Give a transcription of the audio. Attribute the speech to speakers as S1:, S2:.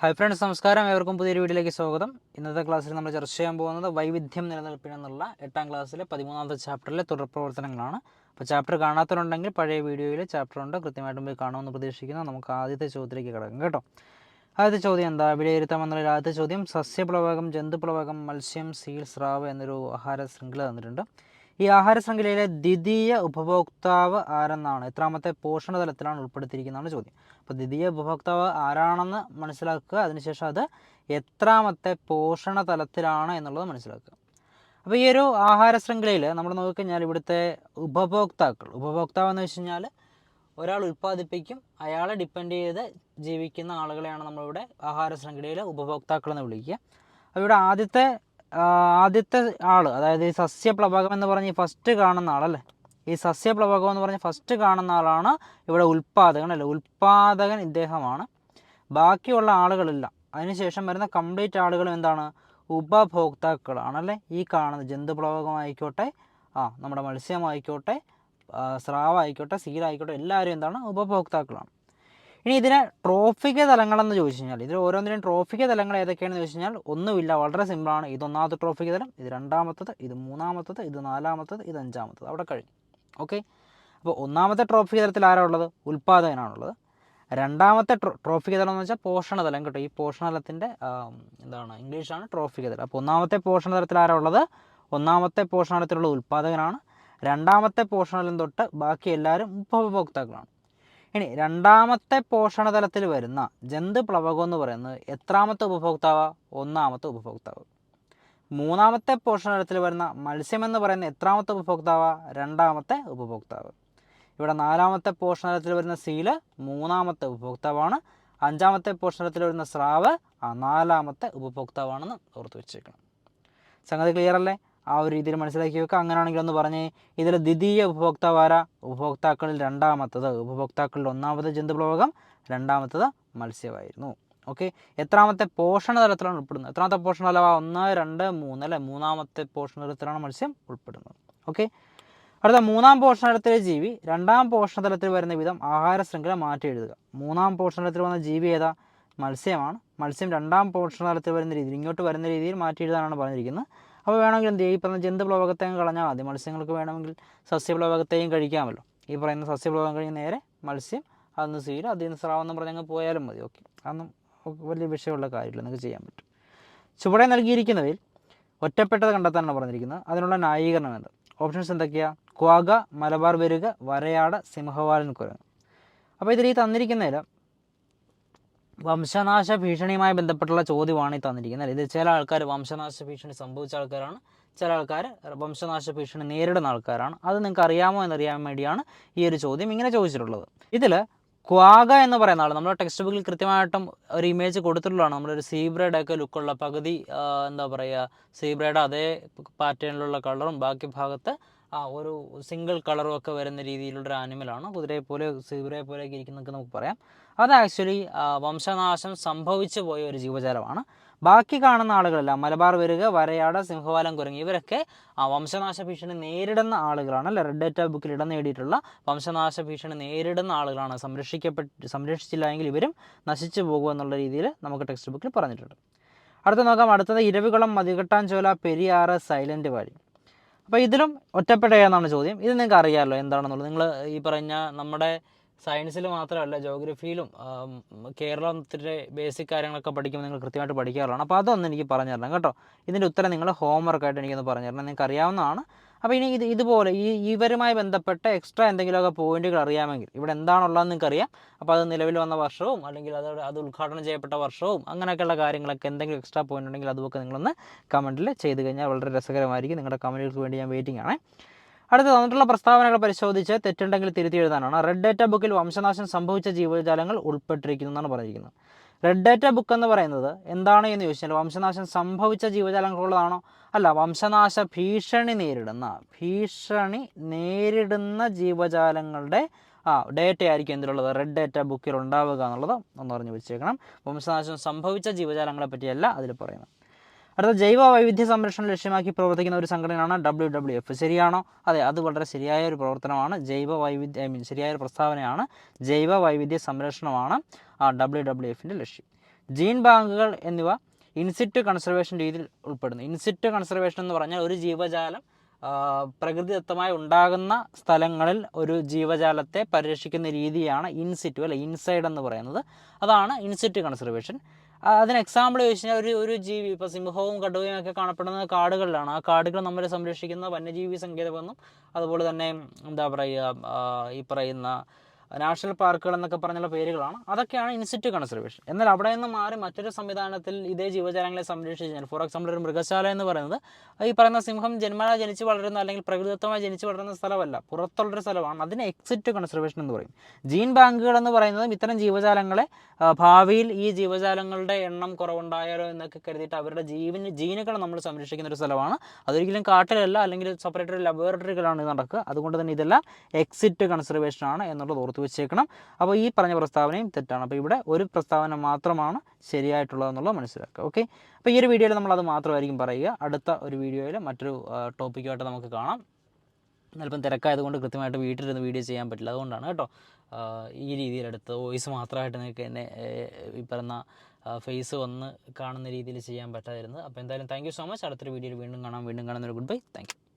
S1: Hi friends നമസ്കാരം. ഏവർക്കും പുതിയൊരു വീഡിയോയിലേക്ക് സ്വാഗതം. ഇന്നത്തെ ക്ലാസ്സിൽ നമ്മൾ ചർച്ച ചെയ്യാൻ പോകുന്നത് വൈവിധ്യം നിലനിൽപ്പിനെന്നുള്ള എട്ടാം ക്ലാസ്സിലെ പതിമൂന്നാമത്തെ ചാപ്റ്ററിലെ തുടർ പ്രവർത്തനങ്ങളാണ്. അപ്പോൾ ചാപ്റ്റർ കാണാത്തവരുണ്ടെങ്കിൽ പഴയ വീഡിയോയിൽ ചാപ്റ്റർ ഉണ്ട് കൃത്യമായിട്ടും പോയി കാണുമെന്ന് പ്രതീക്ഷിക്കുന്നു. നമുക്ക് ആദ്യത്തെ ചോദ്യത്തിലേക്ക് കിടക്കും കേട്ടോ. ആദ്യത്തെ ചോദ്യം എന്താ? വിലയിരുത്താമെന്നുള്ള ആദ്യത്തെ ചോദ്യം. സസ്യപ്ലവകം ജന്തുപ്ലവകം മത്സ്യം സീൽ സ്രാവ് എന്നൊരു ആഹാര ശൃംഖല തന്നിട്ടുണ്ട്. ഈ ആഹാര ശൃംഖലയിലെ ദ്വിതീയ ഉപഭോക്താവ് ആരെന്നാണ്? എത്രാമത്തെ പോഷണ തലത്തിലാണ് ഉൾപ്പെടുത്തിയിരിക്കുന്നതാണ് ചോദ്യം. അപ്പോൾ ദ്വിതീയ ഉപഭോക്താവ് ആരാണെന്ന് മനസ്സിലാക്കുക അതിനുശേഷം അത് എത്രാമത്തെ പോഷണ തലത്തിലാണ് എന്നുള്ളത് മനസ്സിലാക്കുക. അപ്പോൾ ഈ ഒരു ആഹാര ശൃംഖലയിൽ നമ്മൾ നോക്കിക്കഴിഞ്ഞാൽ ഇവിടുത്തെ ഉപഭോക്താക്കൾ ഉപഭോക്താവ് എന്ന് വെച്ച് കഴിഞ്ഞാൽ ഒരാൾ ഉൽപ്പാദിപ്പിക്കും അയാളെ ഡിപ്പെൻഡ് ചെയ്ത് ജീവിക്കുന്ന ആളുകളെയാണ് നമ്മളിവിടെ ആഹാര ശൃംഖലയിലെ ഉപഭോക്താക്കൾ എന്ന് വിളിക്കുക. അപ്പോൾ ഇവിടെ ആദ്യത്തെ ആദ്യത്തെ ആൾ അതായത് ഈ സസ്യപ്ലവകം എന്ന് പറഞ്ഞ് ഫസ്റ്റ് കാണുന്ന ആളല്ലേ ഈ സസ്യപ്ലവകം എന്ന് പറഞ്ഞ് ഫസ്റ്റ് കാണുന്ന ആളാണ് ഇവിടെ ഉൽപാദകൻ അല്ലേ? ഉൽപാദകൻ ഇദ്ദേഹമാണ്. ബാക്കിയുള്ള ആളുകളില്ല. അതിനുശേഷം വരുന്ന കംപ്ലീറ്റ് ആളുകളും എന്താണ്? ഉപഭോക്താക്കളാണല്ലേ ഈ കാണുന്ന ജന്തുപ്ലവകമായിക്കോട്ടെ ആ നമ്മുടെ മത്സ്യമായിക്കോട്ടെ സ്രാവായിക്കോട്ടെ സീലായിക്കോട്ടെ എല്ലാവരും എന്താണ്? ഉപഭോക്താക്കളാണ്. ഇനി ഇതിനെ ട്രോഫിക തലങ്ങളെന്ന് ചോദിച്ചു കഴിഞ്ഞാൽ ഇതിൽ ഓരോന്നിനും ട്രോഫിക തലങ്ങൾ ഏതൊക്കെയാണെന്ന് ചോദിച്ചു കഴിഞ്ഞാൽ ഒന്നുമില്ല വളരെ സിമ്പിളാണ് ഇതൊന്നാമത്തെ ഒന്നാമത്തെ ട്രോഫിക തലം ഇത് രണ്ടാമത്തത് ഇത് മൂന്നാമത്തത് ഇത് നാലാമത്തത് ഇത് അഞ്ചാമത്തത്. അവിടെ കഴിഞ്ഞു. ഓക്കെ അപ്പോൾ ഒന്നാമത്തെ ട്രോഫിക തലത്തിൽ ആരാ ഉള്ളത്? ഉൽപ്പാദകനാണുള്ളത് രണ്ടാമത്തെ ട്രോ ട്രോഫിക്ക് തലം എന്ന് വെച്ചാൽ പോഷണ തലം കേട്ടോ. ഈ പോഷണ തലത്തിന്റെ എന്താണ് ഇംഗ്ലീഷാണ് ട്രോഫിക്ക് തലം. അപ്പോൾ ഒന്നാമത്തെ പോഷണ തലത്തിൽ ആരാ ഉള്ളത്? ഒന്നാമത്തെ പോഷണ തലത്തിലുള്ള ഉൽപ്പാദകനാണ്. രണ്ടാമത്തെ പോഷണ തലം തൊട്ട് ബാക്കി എല്ലാവരും ഉപഭോക്താക്കളാണ്. ഇനി രണ്ടാമത്തെ പോഷണ തലത്തിൽ വരുന്ന ജന്തുപ്ലവകം എന്ന് പറയുന്നത് എത്രാമത്തെ ഉപഭോക്താവ്? ഒന്നാമത്തെ ഉപഭോക്താവ്. മൂന്നാമത്തെ പോഷണ തലത്തിൽ വരുന്ന മത്സ്യം എന്ന് പറയുന്ന എത്രാമത്തെ ഉപഭോക്താവ്? രണ്ടാമത്തെ ഉപഭോക്താവ്. ഇവിടെ നാലാമത്തെ പോഷണ തലത്തിൽ വരുന്ന സീൽ മൂന്നാമത്തെ ഉപഭോക്താവാണ്. അഞ്ചാമത്തെ പോഷണ തലത്തിൽ വരുന്ന സ്രാവ് നാലാമത്തെ ഉപഭോക്താവാണെന്ന് ഓർത്ത് വെച്ചേക്കണം. സംഗതി ക്ലിയർ അല്ലേ? ആ ഒരു രീതിയിൽ മനസ്സിലാക്കി വെക്കുക അങ്ങനെയാണെങ്കിൽ ഒന്ന് പറഞ്ഞേ ഇതിൽ ദ്വിതീയ ഉപഭോക്താവ് ആരാ ഉപഭോക്താക്കളിൽ രണ്ടാമത്തത് ഉപഭോക്താക്കളിൽ ഒന്നാമത് ജന്തുപ്ലവകം രണ്ടാമത്തത് മത്സ്യമായിരുന്നു. ഓക്കെ? എത്രാമത്തെ പോഷണ തലത്തിലാണ് ഉൾപ്പെടുന്നത്? എത്രാമത്തെ പോഷണ തലം? ഒന്ന് രണ്ട് മൂന്ന് അല്ലേ? മൂന്നാമത്തെ പോഷണ തലത്തിലാണ് മത്സ്യം ഉൾപ്പെടുന്നത്. ഓക്കെ? അടുത്ത മൂന്നാം പോഷണ തലത്തിലെ ജീവി രണ്ടാം പോഷണ തലത്തിൽ വരുന്ന വിധം ആഹാര ശൃംഖല മാറ്റി എഴുതുക. മൂന്നാം പോഷണ തലത്തിൽ വന്ന ജീവി ഏതാ? മത്സ്യമാണ്. മത്സ്യം രണ്ടാം പോഷണ തലത്തിൽ വരുന്ന രീതിയിൽ ഇങ്ങോട്ട് വരുന്ന രീതിയിൽ മാറ്റി എഴുതാനാണ് പറഞ്ഞിരിക്കുന്നത്. അപ്പോൾ വേണമെങ്കിൽ എന്ത് ചെയ്യും? ഈ പറഞ്ഞ ജന്തുപ്ലവകത്തെയും കളഞ്ഞാൽ മതി. മത്സ്യങ്ങൾക്ക് വേണമെങ്കിൽ സസ്യപ്ലവകത്തെയും കഴിക്കാമല്ലോ. ഈ പറയുന്ന സസ്യപ്ലവകം കഴിഞ്ഞ് നേരെ മത്സ്യം അതൊന്ന് സീൽ അതിൽ നിന്ന് സ്രാവെന്ന് പറഞ്ഞ് അങ്ങ് പോയാലും മതി. ഓക്കെ. അതൊന്നും വലിയ വിഷയമുള്ള കാര്യമില്ല. നിങ്ങൾക്ക് ചെയ്യാൻ പറ്റും. ചുവടെ നൽകിയിരിക്കുന്നവയിൽ ഒറ്റപ്പെട്ടത് കണ്ടെത്താനാണ് പറഞ്ഞിരിക്കുന്നത്. അതിനുള്ള ന്യായീകരണം എന്ത്? ഓപ്ഷൻസ് എന്തൊക്കെയാണ് ക്വാഗ മലബാർ വെരുക വരയാട് സിംഹവാലൻ കുരങ്ങ്. അപ്പോൾ ഇതിൽ ഈ തന്നിരിക്കുന്നതിൽ വംശനാശ ഭീഷണിയുമായി ബന്ധപ്പെട്ടുള്ള ചോദ്യമാണ് ഈ തന്നിരിക്കുന്നത് ഇത് ചില ആൾക്കാർ വംശനാശ ഭീഷണി സംഭവിച്ച ആൾക്കാരാണ്. ചില ആൾക്കാർ വംശനാശ ഭീഷണി നേരിടുന്ന ആൾക്കാരാണ്. അത് നിങ്ങൾക്ക് അറിയാമോ എന്നറിയാൻ വേണ്ടിയാണ് ഈ ഒരു ചോദ്യം ഇങ്ങനെ ചോദിച്ചിട്ടുള്ളത്. ഇതിൽ ക്വാഗ എന്ന് പറയുന്ന ആൾ നമ്മുടെ ടെക്സ്റ്റ് ബുക്കിൽ കൃത്യമായിട്ടും ഒരു ഇമേജ് കൊടുത്തിട്ടുള്ളതാണ്. നമ്മളൊരു സീബ്രയുടെ ഒക്കെ ലുക്കുള്ള പകുതി എന്താ പറയുക സീബ്രയുടെ അതേ പാറ്റേണിലുള്ള കളറും ബാക്കി ഭാഗത്ത് ആ ഒരു സിംഗിൾ കളറും ഒക്കെ വരുന്ന രീതിയിലുള്ള ഒരു ആനിമലാണ് കുതിരയെ പോലെ സീബ്രയെ പോലെയൊക്കെ ഇരിക്കുന്നൊക്കെ നമുക്ക് പറയാം. അത് ആക്ച്വലി വംശനാശം സംഭവിച്ചു പോയ ഒരു ജീവജാലമാണ്. ബാക്കി കാണുന്ന ആളുകളല്ല മലബാർ വരിക വരയാട് സിംഹവാലം കുരങ്ങ് ഇവരൊക്കെ വംശനാശ ഭീഷണി നേരിടുന്ന ആളുകളാണ്. അല്ലെ? റെഡ് ഡേറ്റ ബുക്കിൽ ഇടം നേടിയിട്ടുള്ള വംശനാശ ഭീഷണി നേരിടുന്ന ആളുകളാണ്. സംരക്ഷിക്കപ്പെട്ട് സംരക്ഷിച്ചില്ല എങ്കിൽ ഇവരും നശിച്ചു പോകുക എന്നുള്ള രീതിയിൽ നമുക്ക് ടെക്സ്റ്റ് ബുക്കിൽ പറഞ്ഞിട്ടുണ്ട്. അടുത്ത നോക്കാം. അടുത്തത് ഇരവികുളം മതികെട്ടാഞ്ചോല പെരിയാറ് സൈലന്റ് വാലി. അപ്പോൾ ഇതിലും ഒറ്റപ്പെട്ട എന്നാണ് ചോദ്യം. ഇത് നിങ്ങൾക്ക് അറിയാമല്ലോ എന്താണെന്നുള്ളത്. നിങ്ങൾ ഈ പറഞ്ഞ നമ്മുടെ സയൻസിൽ മാത്രമല്ല ജോഗ്രഫിയിലും കേരളത്തിന്റെ ബേസിക് കാര്യങ്ങളൊക്കെ പഠിക്കുമ്പോൾ നിങ്ങൾ കൃത്യമായിട്ട് പഠിക്കാറുള്ളതാണ്. അപ്പോൾ അതൊന്ന് എനിക്ക് പറഞ്ഞു തരണം കേട്ടോ. ഇതിന്റെ ഉത്തരം നിങ്ങൾ ഹോംവർക്കായിട്ട് എനിക്കൊന്ന് പറഞ്ഞു തരണം നിങ്ങൾക്ക് അറിയാവുന്നതാണ് അപ്പോൾ ഇനി ഇത് ഇതുപോലെ ഈ ഇവരുമായി ബന്ധപ്പെട്ട എക്സ്ട്രാ എന്തെങ്കിലുമൊക്കെ പോയിന്റുകൾ അറിയാമെങ്കിൽ ഇവിടെ എന്താണുള്ളതെന്ന് നിങ്ങൾക്ക് അറിയാം അപ്പോൾ അത് നിലവിൽ വന്ന വർഷവും അല്ലെങ്കിൽ അത് അത് ഉദ്ഘാടനം ചെയ്യപ്പെട്ട വർഷവും അങ്ങനെയൊക്കെയുള്ള കാര്യങ്ങളൊക്കെ എന്തെങ്കിലും എക്സ്ട്രാ പോയിന്റ് ഉണ്ടെങ്കിൽ അതുമൊക്കെ നിങ്ങളൊന്ന് കമന്റിൽ ചെയ്ത് കഴിഞ്ഞാൽ വളരെ രസകരമായിരിക്കും. നിങ്ങളുടെ കമന്റുകൾക്ക് വേണ്ടി ഞാൻ വെയിറ്റിംഗ് ആണ്. അടുത്ത തന്നിട്ടുള്ള പ്രസ്താവനകൾ പരിശോധിച്ച് തെറ്റുണ്ടെങ്കിൽ തിരുത്തി എഴുതാനാണ്. റെഡ് ഡേറ്റ ബുക്കിൽ വംശനാശം സംഭവിച്ച ജീവജാലങ്ങൾ ഉൾപ്പെട്ടിരിക്കുന്നു എന്നാണ് പറഞ്ഞിരിക്കുന്നത്. റെഡ് ഡേറ്റ ബുക്ക് എന്ന് പറയുന്നത് എന്താണ് എന്ന് ചോദിച്ചാൽ വംശനാശം സംഭവിച്ച ജീവജാലങ്ങളുള്ളതാണോ? അല്ല വംശനാശ ഭീഷണി നേരിടുന്ന ഭീഷണി നേരിടുന്ന ജീവജാലങ്ങളുടെ ആ ഡേറ്റ ആയിരിക്കും എന്തിലുള്ളത്? റെഡ് ഡേറ്റ ബുക്കിൽ ഉണ്ടാവുക എന്നുള്ളത് ഒന്ന് പറഞ്ഞു വെച്ചേക്കണം. വംശനാശം സംഭവിച്ച ജീവജാലങ്ങളെ പറ്റിയല്ല അതിൽ പറയുന്നത്. അടുത്ത ജൈവ വൈവിധ്യ സംരക്ഷണം ലക്ഷ്യമാക്കി പ്രവർത്തിക്കുന്ന ഒരു സംഘടനയാണ് ഡബ്ല്യു ഡബ്ല്യു എഫ് ശരിയാണോ? അതെ അത് വളരെ ശരിയായ ഒരു പ്രവർത്തനമാണ്. ജൈവ വൈവിധ്യ ഐ മീൻ ശരിയായ ഒരു പ്രസ്താവനയാണ്. ജൈവ വൈവിധ്യ സംരക്ഷണമാണ്. ആ ഡബ്ല്യു ഡബ്ല്യു എഫിന്റെ ലക്ഷ്യം. ജീൻ ബാങ്കുകൾ എന്നിവ ഇൻസിറ്റ് കൺസർവേഷൻ രീതിയിൽ ഉൾപ്പെടുന്നു. ഇൻസിറ്റ് കൺസർവേഷൻ എന്ന് പറഞ്ഞാൽ ഒരു ജീവജാലം പ്രകൃതിദത്തമായി ഉണ്ടാകുന്ന സ്ഥലങ്ങളിൽ ഒരു ജീവജാലത്തെ പരിരക്ഷിക്കുന്ന രീതിയാണ് ഇൻസിറ്റു അല്ലെ ഇൻസൈഡ് എന്ന് പറയുന്നത്. അതാണ് ഇൻസിറ്റ് കൺസർവേഷൻ. അതിന് എക്സാമ്പിൾ ചോദിച്ചു കഴിഞ്ഞാൽ ഒരു ഒരു ജീവി ഇപ്പോൾ സിംഹവും കടുവയും ഒക്കെ കാണപ്പെടുന്നത് കാടുകളിലാണ്. ആ കാടുകൾ നമ്മൾ സംരക്ഷിക്കുന്ന വന്യജീവി സങ്കേതമെന്നും അതുപോലെ തന്നെ എന്താ പറയുക ഈ പറയുന്ന നാഷണൽ പാർക്കുകൾ എന്നൊക്കെ പറഞ്ഞുള്ള പേരുകളാണ്. അതൊക്കെയാണ് ഇൻസിറ്റ് കൺസർവേഷൻ. എന്നാൽ അവിടെ നിന്ന് മാറി മറ്റൊരു സംവിധാനത്തിൽ ഇതേ ജീവജാലങ്ങളെ സംരക്ഷിച്ച് കഴിഞ്ഞാൽ ഫോർ എക്സാമ്പിൾ ഒരു മൃഗശാല എന്ന് പറയുന്നത് ഈ പറയുന്ന സിംഹം ജന്മനാ ജനിച്ച് വളരുന്ന അല്ലെങ്കിൽ പ്രകൃതിദത്തമായി ജനിച്ച് വളരുന്ന സ്ഥലമല്ല. പുറത്തുള്ളൊരു സ്ഥലമാണ്. അതിന് എക്സിറ്റ് കൺസർവേഷൻ എന്ന് പറയും. ജീൻ ബാങ്കുകൾ എന്ന് പറയുന്നതും ഇത്തരം ജീവജാലങ്ങളെ ഭാവിയിൽ ഈ ജീവജാലങ്ങളുടെ എണ്ണം കുറവുണ്ടായാലോ എന്നൊക്കെ കരുതിയിട്ട് അവരുടെ ജീവന് ജീനുകൾ നമ്മൾ സംരക്ഷിക്കുന്ന ഒരു സ്ഥലമാണ്. അതൊരിക്കലും കാട്ടിലല്ല അല്ലെങ്കിൽ സെപ്പറേറ്റ് ലബോറട്ടറികളാണ് ഇത് നടക്കുക. അതുകൊണ്ട് തന്നെ ഇതെല്ലാം എക്സിറ്റ് കൺസർവേഷൻ ആണ് എന്നുള്ളത് ഓർത്ത് വെച്ചേക്കണം അപ്പോൾ ഈ പറഞ്ഞ പ്രസ്താവനയും തെറ്റാണ്. അപ്പോൾ ഇവിടെ ഒരു പ്രസ്താവന മാത്രമാണ് ശരിയായിട്ടുള്ളതെന്നുള്ളത് മനസ്സിലാക്കുക. ഓക്കെ? അപ്പോൾ ഈ ഒരു വീഡിയോയിൽ നമ്മൾ അത് മാത്രമായിരിക്കും പറയുക. അടുത്ത ഒരു വീഡിയോയിൽ മറ്റൊരു ടോപ്പിക്കുമായിട്ട് നമുക്ക് കാണാം. ചിലപ്പം തിരക്കായതുകൊണ്ട് കൃത്യമായിട്ട് വീട്ടിലിരുന്ന് വീഡിയോ ചെയ്യാൻ പറ്റില്ല. അതുകൊണ്ടാണ് കേട്ടോ. ഈ രീതിയിലെടുത്ത് വോയിസ് മാത്രമായിട്ട് നിങ്ങൾക്ക് എന്നെ ഈ പറയുന്ന ഫേസ് വന്ന് കാണുന്ന രീതിയിൽ ചെയ്യാൻ പറ്റാതിരുന്നത്. അപ്പോൾ എന്തായാലും താങ്ക് യു സോ മച്ച്. അടുത്തൊരു വീഡിയോയിൽ വീണ്ടും കാണാം. വീണ്ടും കാണുന്നൊരു ഗുഡ് ബൈ. താങ്ക്